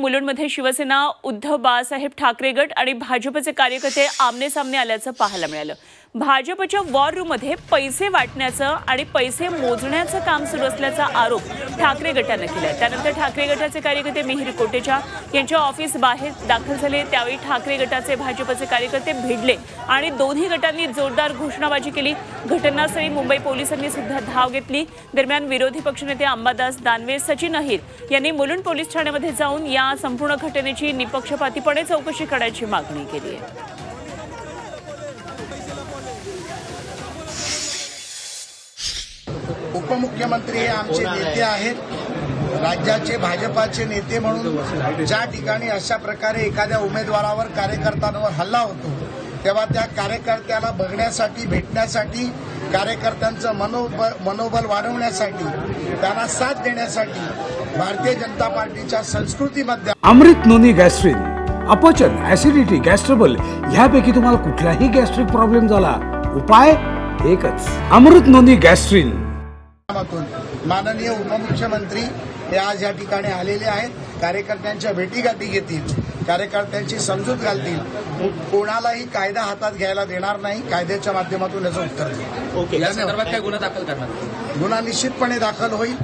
मुलुंडमध्ये शिवसेना उद्धव बाळासाहेब ठाकरे गट आणि भाजपचे कार्यकर्ते आमने सामने आल्याचं पाहायला मिळालं. भाजपच्या वॉर रूममध्ये पैसे वाटण्याचं आणि पैसे मोजण्याचं काम सुरू असल्याचा आरोप ठाकरे गटानं केलाय. त्यानंतर ठाकरे गटाचे कार्यकर्ते मिहिर कोटेचा यांच्या ऑफिस बाहेर दाखल झाले. त्यावेळी ठाकरे गटाचे भाजपचे कार्यकर्ते भिडले आणि दोन्ही गटांनी जोरदार घोषणाबाजी केली. घटनास्थळी मुंबई पोलिसांनी सुद्धा धाव घेतली. दरम्यान विरोधी पक्षनेते अंबादास दानवे सचिन अहिर यांनी मुलुंड पोलीस ठाण्यामध्ये जाऊन या संपूर्ण घटनेची निपक्षपातीपणे चौकशी करण्याची मागणी केली आहे. उपमुख्यमंत्री हे आमचे नेते आहेत. राज्याचे भाजपाचे नेते म्हणून ज्या ठिकाणी अशा प्रकारे एखाद्या उमेदवारावर कार्यकर्त्यांवर हल्ला होतो तेव्हा त्या कार्यकर्त्याला बघण्यासाठी भेटण्यासाठी कार्यकर्त्यांचं मनोबल मनोबल वाढवण्यासाठी त्यांना साथ देण्यासाठी भारतीय जनता पार्टीच्या संस्कृतीमध्ये अमृत नोनी गॅस्ट्रिन अपचन ऍसिडिटी गॅस्ट्रबल ह्यापैकी तुम्हाला कुठलाही गॅस्ट्रिक प्रॉब्लेम झाला उपाय एकच. Amrit Noni Gastrin. माध्यमातून माननीय उपमुख्यमंत्री हे आज या ठिकाणी आलेले आहेत. कार्यकर्त्यांच्या भेटीगाठी घेतील. कार्यकर्त्यांची समजूत घालतील. कोणालाही कायदा हातात घ्यायला देणार नाही. कायद्याच्या माध्यमातून याचं उत्तर देईल. ओके या संदर्भात काय गुन्हा दाखल करणार? गुन्हा निश्चितपणे दाखल होईल.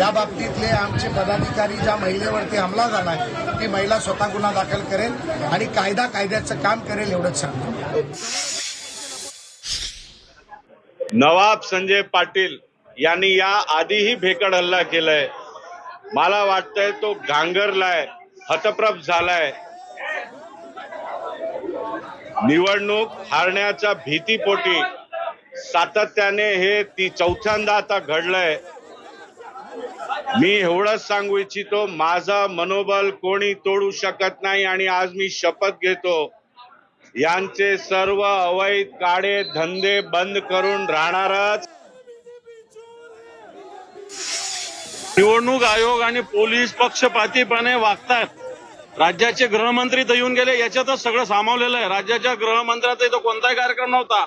या बाबतीतले आमचे पदाधिकारी ज्या महिलेवरती हमला झाला आहे ती महिला स्वतः गुन्हा दाखल करेल आणि कायदा कायद्याचं काम करेल एवढंच सांगतो. नवाब संजय पाटील यांनी या आधीही भेकड हल्ला केलाय. मला वाटतंय तो घांगरलाय हतप्रभ झालाय. निवडणूक हारण्याच्या भीतीपोटी सातत्याने हे ती चौथ्यांदा आता घडलंय. मी एवढंच सांगू इच्छितो माझा मनोबल कोणी तोडू शकत नाही आणि आज मी शपथ घेतो. यांचे सर्व अवैध काळे धंदे बंद करून राहणारच निवडणूक आयोग आणि पोलीस पक्षपातीपणे वागतात राज्याचे गृहमंत्री तर येऊन गेले याच्यातच सगळं सामावलेलं आहे. राज्याच्या गृहमंत्र्याचा इथं कोणताही कार्यक्रम नव्हता.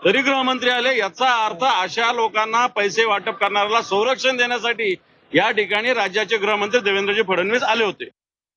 तरी गृहमंत्री आले याचा अर्थ अशा लोकांना पैसे वाटप करणाऱ्याला संरक्षण देण्यासाठी या ठिकाणी राज्याचे गृहमंत्री देवेंद्रजी फडणवीस आले होते.